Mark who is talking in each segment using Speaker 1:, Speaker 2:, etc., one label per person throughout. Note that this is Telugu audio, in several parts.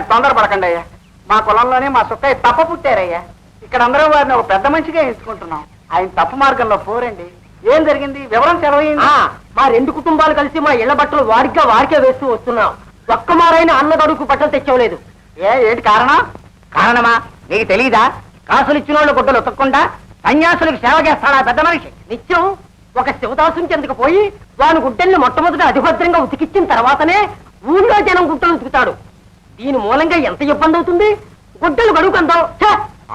Speaker 1: తొందరపడకండి అయ్యా. మా కులంలోనే మా సుక్కయ్య తప్ప పుట్టారయ్యా. ఇక్కడ అందరూ వారిని ఒక పెద్ద మనిషిగా ఎంచుకుంటున్నాం. ఆయన తప్పు మార్గంలో పోరండి. ఏం జరిగింది? వివరం సెలవైంది
Speaker 2: మా రెండు కుటుంబాలు కలిసి మా ఇళ్ళ బట్టలు వారిగా వారికే వేస్తూ వస్తున్నాం. ఒక్క మారైన అన్న గడుకు బట్టలు తెచ్చవలేదు.
Speaker 1: ఏ ఏంటి కారణం?
Speaker 2: కారణమా? నీకు తెలీదా? కాసులు ఇచ్చిన వాళ్ళు గుడ్డలు ఉతకకుండా సన్యాసులకు సేవ చేస్తాడా పెద్ద మనిషి? నిత్యం ఒక శివదాసుని చెందుకు పోయి వాని గుడ్డల్ని మొట్టమొదట అధిభద్రంగా ఉతికిచ్చిన తర్వాతనే ఊళ్ళో జనం గుడ్డలు ఉతుకుతాడు. దీని మూలంగా ఎంత ఇబ్బంది అవుతుంది? గుడ్డలు గడుకందాం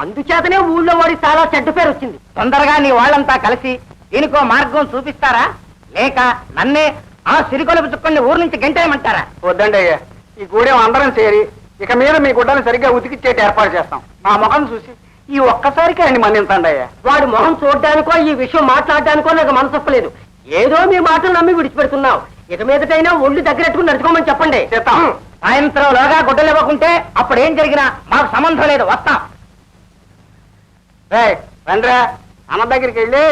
Speaker 2: అందుచేతనే ఊళ్ళో వాడి చాలా చెడ్డ పేరు వచ్చింది. తొందరగా నీ వాళ్ళంతా కలిసి దీనికో మార్గం చూపిస్తారా? లేక నన్నే ఆ సిరికొలుపు చుక్కని ఊరు నుంచి గంటేయమంటారా?
Speaker 1: వద్దండి అయ్యా. ఈ గూడెం అందరం చేరి ఇక మీద మీ గుడ్డలు సరిగ్గా ఉతికిచ్చేటి ఏర్పాటు చేస్తాం. మా ముఖం చూసి ఈ ఒక్కసారికి ఆయన మన్నించండి అయ్యా.
Speaker 2: వాడి మొహం చూడడానికో ఈ విషయం మాట్లాడడానికో నాకు మనసొప్పలేదు. ఏదో మీ మాటలు నమ్మి విడిచిపెడుతున్నావు. ఇక మీదటైనా ఒళ్ళు దగ్గరెట్టుకుని నడుచుకోమని చెప్పండి.
Speaker 1: చేస్తాం.
Speaker 2: సాయంత్రంలోగా గుడ్డలు ఇవ్వకుంటే అప్పుడు ఏం జరిగినా మాకు సంబంధం లేదు. వస్తాం.
Speaker 1: రేయ్, రండిరా. అన్న దగ్గరికి వెళ్ళి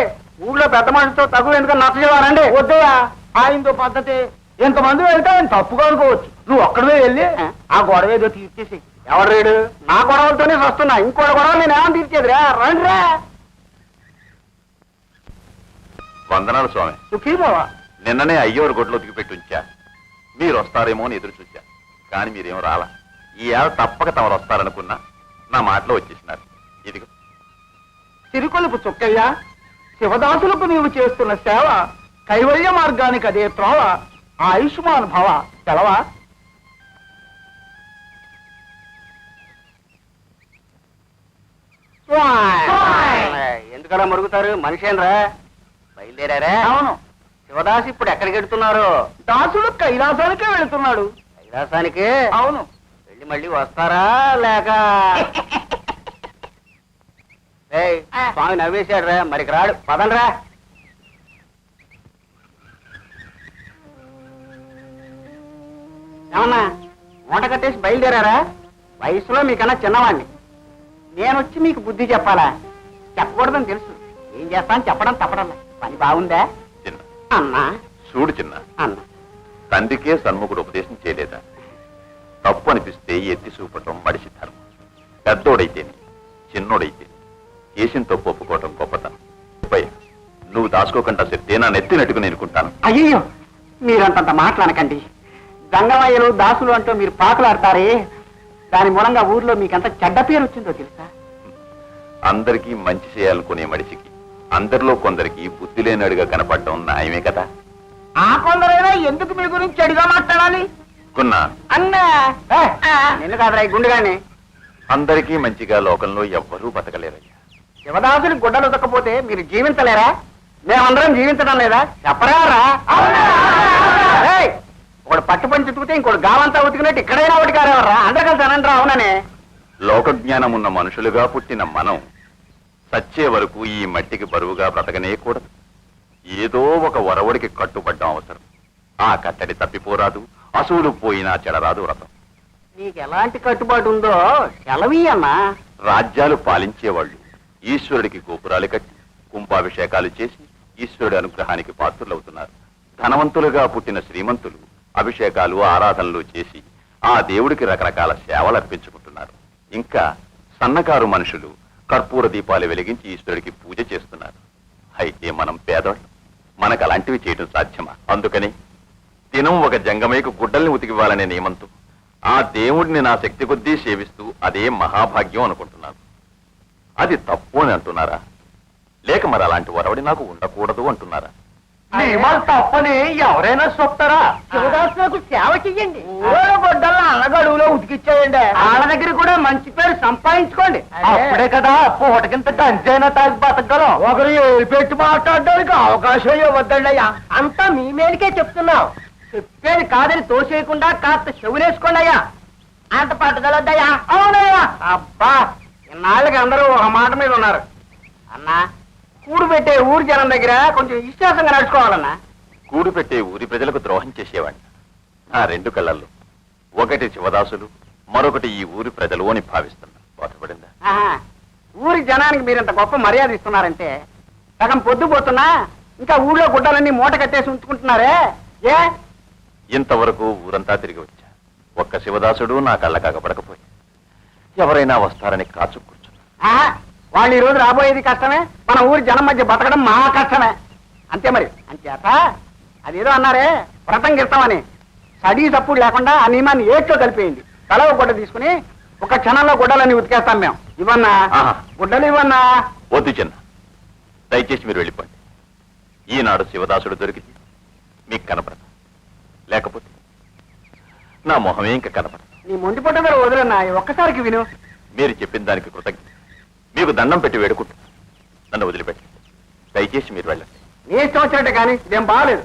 Speaker 1: ఊళ్ళో పెద్ద మనిషితో తగు ఎందుకని నచ్చజేవారండి
Speaker 2: వద్దయా ఆయనతో పద్ధతి. ఎంతమంది వెళ్తే ఆయన తప్పుగా అనుకోవచ్చు. నువ్వు ఒక్కడవే వెళ్ళి ఆ. గొడవ ఏదో తీర్చేసి
Speaker 1: ఎవరు రేడు? నా గొడవలతోనే వస్తున్నా. ఇంకోటి గొడవ నేను ఏమని తీర్చేదిరా రండిరా.
Speaker 3: వందనాలు స్వామి.
Speaker 1: సుఖీభవ
Speaker 3: నిన్ననే అయ్యోరు గొడ్లు ఉతికి పెట్టి ఉంచా. మీరు వస్తారేమో అని ఎదురు చూచా. కానీ మీరేమో రాలా. ఈ ఏళ్ళ తప్పక తమరు వస్తారనుకున్నా నా మాటలో వచ్చేసినారు. ఇదిగో.
Speaker 1: సిరికొలుపు చుక్కయ్య శివదాసులకు నీవు చేస్తున్న సేవ కైవల్య మార్గానికి అదే త్రోవ ఆయుష్మాన్ భవ. తెలవా? ఎందుకలా మరుగుతారు? మనిషేనరా బయలుదేరారా? అవును. శివదాస్ ఇప్పుడు ఎక్కడికి వెళ్తున్నారు? దాసుడు కైలాసానికే వెళుతున్నాడు. కైలాసానికి అవును. వెళ్ళి మళ్ళీ వస్తారా లేక? ఏయ్, స్వామి నవ్వేశాడు రా మరికి రాడు. పదండ్రా ఏమన్నా మూట కట్టేసి బయలుదేరారా? వయసులో మీకన్నా చిన్నవాణ్ణి. నేను వచ్చి మీకు బుద్ధి చెప్పాలా? చెప్పకూడదని తెలుసు. ఏం చేస్తాను చెప్పడం తప్పడం పని బాగుందా?
Speaker 3: చిన్న.
Speaker 1: అన్నా.
Speaker 3: చూడు చిన్న.
Speaker 1: అన్న.
Speaker 3: తండ్రికే సన్ముఖుడు ఉపదేశం చేయలేదా? తప్పు అనిపిస్తే ఎత్తి చూపటం మడిసి ధర్మం. పెద్దోడైతేనే చిన్నోడైతే చేసిన తప్పు ఒప్పుకోవటం గొప్పతనం. నువ్వు దాచుకోకుండా చెప్తే నా నెత్తి నెట్టుకుని ఎన్నుకుంటాను
Speaker 1: అయ్యో మీరంతంత మాట్లాడకండి జంగమయ్యలు దాసులు అంటూ మీరు పాకులాడతారే. దాని మూలంగా ఊర్లో మీకెంత చెడ్డ పేరు వచ్చిందో తెలుసా?
Speaker 3: అందరికీ మంచి చేయాలనుకునే మనిషికి అందరిలో కొందరికి బుద్ధి లేనడుగా కనపడటం న్యాయమే కదా?
Speaker 1: ఆ కొందరైనా ఎందుకు మీ గురించి చెడుగా మాట్లాడాలి? అన్నా. నిన్ను కాదురా ఈ గుండెగాని
Speaker 3: అందరికీ మంచిగా లోకంలో ఎవ్వరూ బతకలేరయ్యా.
Speaker 1: శివదాసుని గుడ్డలు ఉతకపోతే మీరు జీవించలేరా? మేమందరం జీవించడం లేదా? చెప్పరా ఒకడు పట్టు పని చుట్టుకుతే ఇంకోటి గావంతా ఉతికినట్టు ఇక్కడైనా ఒకటి కారేవర్రా అందరు కలిసి అనండి అవుననే.
Speaker 3: లోక జ్ఞానం ఉన్న మనుషులుగా పుట్టిన మనం సచ్చే వరకు ఈ మట్టికి బరువుగా బ్రతకనేకూడదు ఏదో ఒక వరవడికి కట్టుబడ్డం అవసరం. ఆ కట్టడి తప్పిపోరాదు. అసూలు పోయినా చెడరాదు వ్రతం.
Speaker 1: నీకు ఎలాంటి కట్టుబాటు ఉందో సెలవి అన్నా.
Speaker 3: రాజ్యాలు పాలించేవాళ్ళు. ఈశ్వరుడికి గోపురాలు కట్టి కుంభాభిషేకాలు చేసి ఈశ్వరుడి అనుగ్రహానికి పాత్రులవుతున్నారు. ధనవంతులుగా పుట్టిన శ్రీమంతులు అభిషేకాలు ఆరాధనలు చేసి ఆ దేవుడికి రకరకాల సేవలు అర్పించుకుంటున్నారు. ఇంకా సన్నకారు మనుషులు కర్పూర దీపాలు వెలిగించి ఈశ్వరుడికి పూజ చేస్తున్నారు. అయితే మనం పేదవాళ్ళం మనకు అలాంటివి చేయడం సాధ్యమా? అందుకని దినం ఒక జంగమయ్యకు గుడ్డల్ని ఉతికివ్వాలనే నియమంతో ఆ దేవుడిని నా శక్తి కొద్దీ సేవిస్తూ అదే మహాభాగ్యం అనుకుంటున్నాను. అది తప్పు అని అంటున్నారా? లేక మరి అలాంటి వరవడి నాకు ఉండకూడదు అంటున్నారా?
Speaker 1: తప్పని ఎవరైనా చెప్తారా?
Speaker 2: శివదాసులకు సేవ చెయ్యండి.
Speaker 1: గొడ్డల్ని ఉతికిచ్చేయండి. వాళ్ళ దగ్గర కూడా మంచి పేరు సంపాదించుకోండి. అప్పుడే కదా పూటకింత గంజైనా తాగి బతకగలం. ఒకరు పెట్టి మాట్లాడడానికి అవకాశం ఇవ్వద్దండి అయ్యా.
Speaker 2: అంతా మీ మేలుకే చెప్తున్నావు. చెప్పేది కాదని తోసేయకుండా కాస్త చెవులేసుకోండి అయ్యా అంత పట్టుదలొద్దయ్యా.
Speaker 1: అవునయ్యా. అబ్బా ఇన్నాళ్ళకి అందరూ ఒక మాట మీద ఉన్నారు. అన్నా కూడు పెట్టే ఊరు జనం దగ్గర కొంచెం విశ్వాసంగా నడుచుకోవాలన్నా.
Speaker 3: కూడు పెట్టే ఊరి ప్రజలకు ద్రోహం చేసేవాడిని. నా రెండు కళ్ళల్లో. ఒకటి శివదాసులు మరొకటి ఈ ఊరి ప్రజలు అని భావిస్తున్నా బోధపడిందా?
Speaker 1: ఆహా. ఊరి జనానికి మీరు ఇంత గొప్ప మర్యాద ఇస్తున్నారంటే సగం పొద్దుపోతున్నా ఇంకా ఊళ్ళో గుడ్డలన్నీ మూట కట్టేసి ఉంచుకుంటున్నారే? ఏ?
Speaker 3: ఇంతవరకు ఊరంతా తిరిగి వచ్చా. ఒక్క శివదాసుడు నా కళ్ళ కాకపడకపోయి. ఎవరైనా వస్తారని కాచు కూర్చున్నా.
Speaker 1: వాళ్ళు ఈ రోజు రాబోయేది కష్టమే? మన ఊరి జనం మధ్య బతకడం మా కష్టమే. అంతే మరి. అంచేత అదేదో అన్నారే వ్రతం గిస్తామని సడీ తప్పుడు లేకుండా ఆ నియమాన్ని ఏట్లో కలిపేయండి. తల గుడ్డ తీసుకుని ఒక క్షణంలో గుడ్డలన్నీ ఉతికేస్తాం మేము. ఇవన్నా
Speaker 3: ఆహా.
Speaker 1: గుడ్డలు ఇవన్నా
Speaker 3: వద్దు చిన్న. దయచేసి మీరు వెళ్ళిపోండి. ఈనాడు శివదాసుడు దొరికితే మీకు కనపడదు లేకపోతే నా మొహమే ఇంకా కనపడదు.
Speaker 1: నీ మొండి పొట్ట మీద వదిలన్నా ఒక్కసారికి విను.
Speaker 3: మీరు చెప్పిన దానికి కృతజ్ఞత. మీకు దండం పెట్టి వేడుకుంటా నన్ను వదిలిపెట్టి. దయచేసి మీరు వెళ్ళండి.
Speaker 1: నీ ఇష్టం వచ్చినట్టే కానీ ఇదేం బాగాలేదు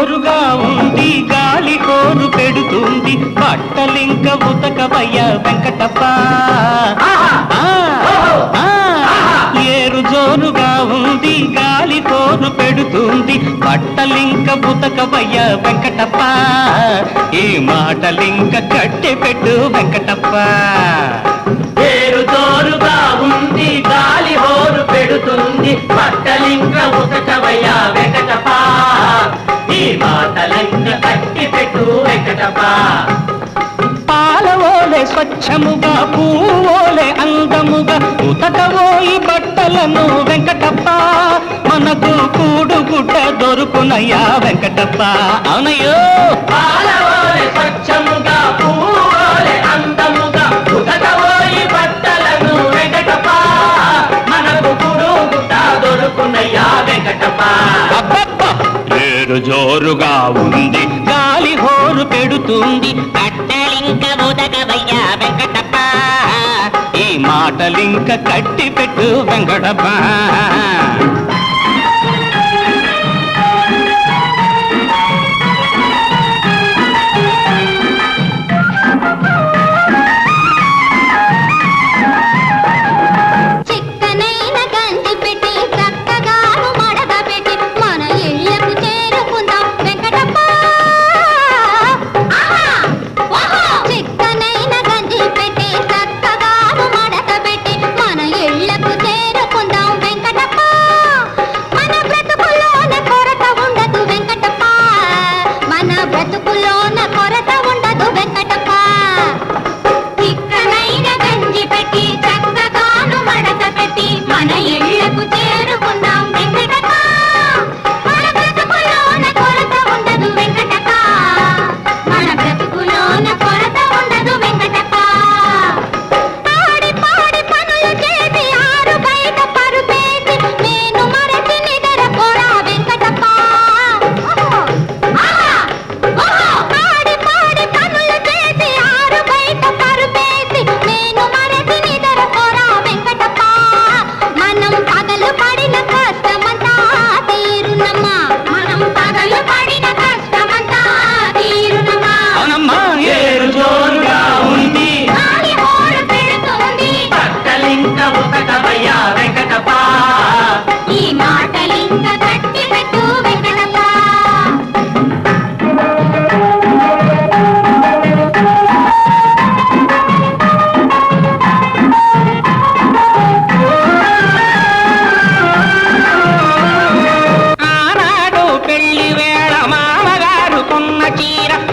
Speaker 4: జోరుగా ఉంది గాలి కోరు పెడుతుంది. బట్టలింక ఉతకవయ్య వెంకటప్ప. ఆ, ఏరు జోరుగా ఉంది గాలి కోరు పెడుతుంది. బట్టలింక ఉతకవయ్య వెంకటప్ప. ఈ మాటలింక కట్టె పెట్టు వెంకటప్ప. ఏరు జోరుగా ఉంది గాలి హోరు పెడుతుంది. బట్టలింక పాలవోలే స్వచ్ఛముగా పూవోలే అందముగా ఉతకవోయి బట్టలను వెంకటప్ప. మనకు కూడు గుడ్డ దొరుకునయ్యా వెంకటప్ప. అవునయ్యో! పాలవోలే స్వచ్ఛముగా పూవోలే అందముగా ఉతకవోయి బట్టలను వెంకటప్ప. మనకు కూడు గుడ్డ దొరుకునయ్యా వెంకటప్ప. ఏరు జోరుగా ఉంది గాలి పెడుతుంది. కట్టలింక ఉదగవయ్యా వెంకటప్ప. ఈ మాటలింక కట్టి పెట్టు వెంకటప్ప.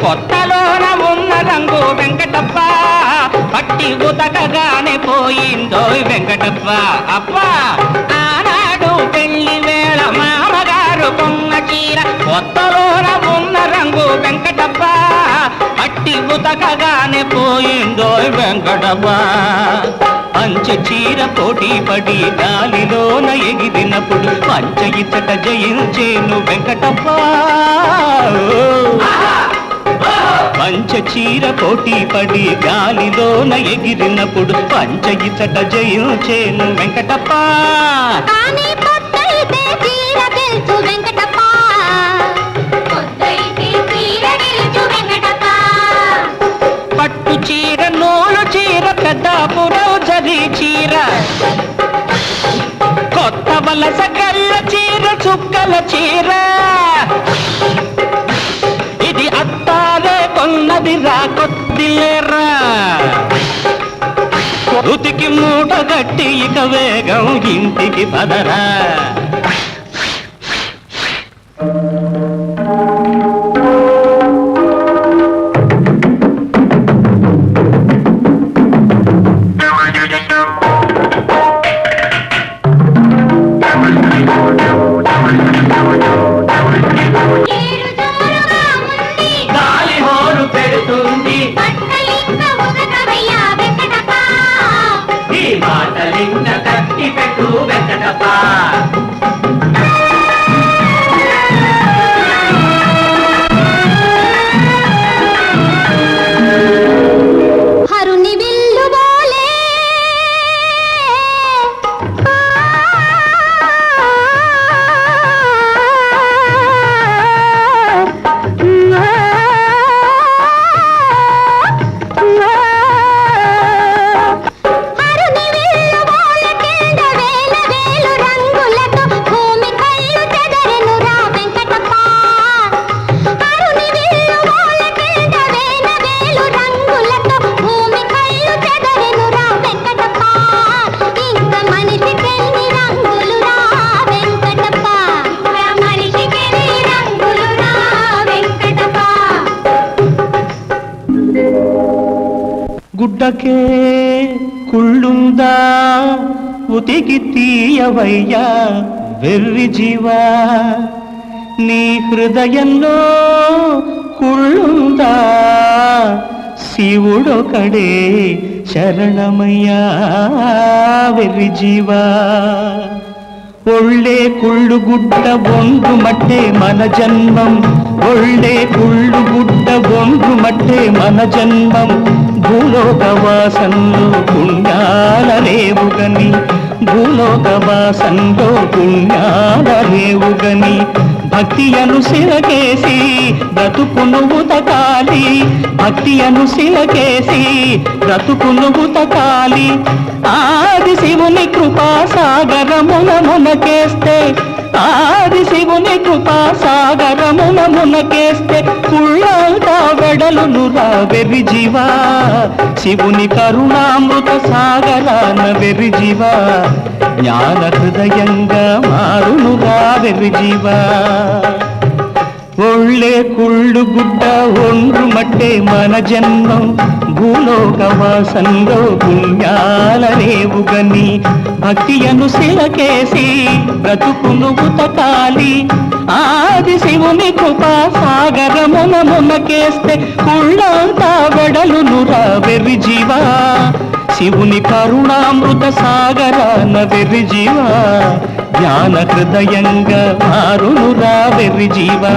Speaker 4: కొత్తలోన ఉన్న రంగు వెంకటప్ప. పట్టి ఉతకగానే పోయిందో వెంకటప్ప. అప్పా ఆనాడు పెళ్ళి వేళ మామగారు కొన్న చీర కొత్తలోన ఉన్న రంగు వెంకటప్ప. పట్టి ఉతకగానే పోయిందో వెంకటప్ప. పంచ చీర పోటీ పడి గాలిలోన ఎగిరినప్పుడు పంచ ఇచ్చట జయించేను వెంకటప్ప. పంచ చీర పోటీ పడి గాలిలోన ఎగిరినప్పుడు పంచ ఇచ్చట జయించేను వెంకటప్ప. పట్టు చీర నూలు చీర పెద్దాపురం జరి చీర. కొత్త వలస కళ్ళ చీర చుక్కల చీర. కొన్నది రా కొద్దిలేరా. ఉతికి మూట గట్టి ఇక వేగం ఇంటికి పదరా. గుడ్డకే కుళ్ళుందా? ఉతికి తీయవయ్యా వెర్రి జీవా. నీ హృదయంలో కుళ్ళుందా? శివుడొకడే శరణమయ్యా వెర్రి జీవా. ఒళ్ళే కుళ్ళు గుడ్డ ఒంగు మట్టే మన జన్మం ఒళ్ళే కుళ్ళు గుడ్డ ఒంగు మట్టే మన జన్మం. భూలోక పుణ్యాల రేవుగని భూలోకవాసంలో పుణ్యాల రేవుగని భక్తి అను బ్రతుకును ఉతకాలి భక్తి అను బ్రతుకును ఉతకాలి ఆది శివుని కృపా సాగరమున మునకేస్తే ఆది శివుని కృపాసాగరమున మునకేస్తే కుళ్ళంతా వెడలును రావెరి జీవా. శివుని కరుణామృత సాగరాన వెరి జీవా. జ్ఞాన హృదయంగా మారును రావెరి జీవా. ఒళ్ళే కుళ్ళు గుడ్డ ఒండ్రు మట్టే మన జన్మం. భూలోక వాసంలో పుణ్యాల రేవుగని భక్తి అను శిలకేసి బ్రతుకును ఉతకాలి ఆది శివుని కృపా సాగరమున మునకేస్తే కుళ్ళంతా వెడలును రా వెర్రి జీవా శివుని కరుణామృత సాగరాన వెర్రి జీవా జ్ఞాన హృదయంగా మారును వెర్రి జీవా.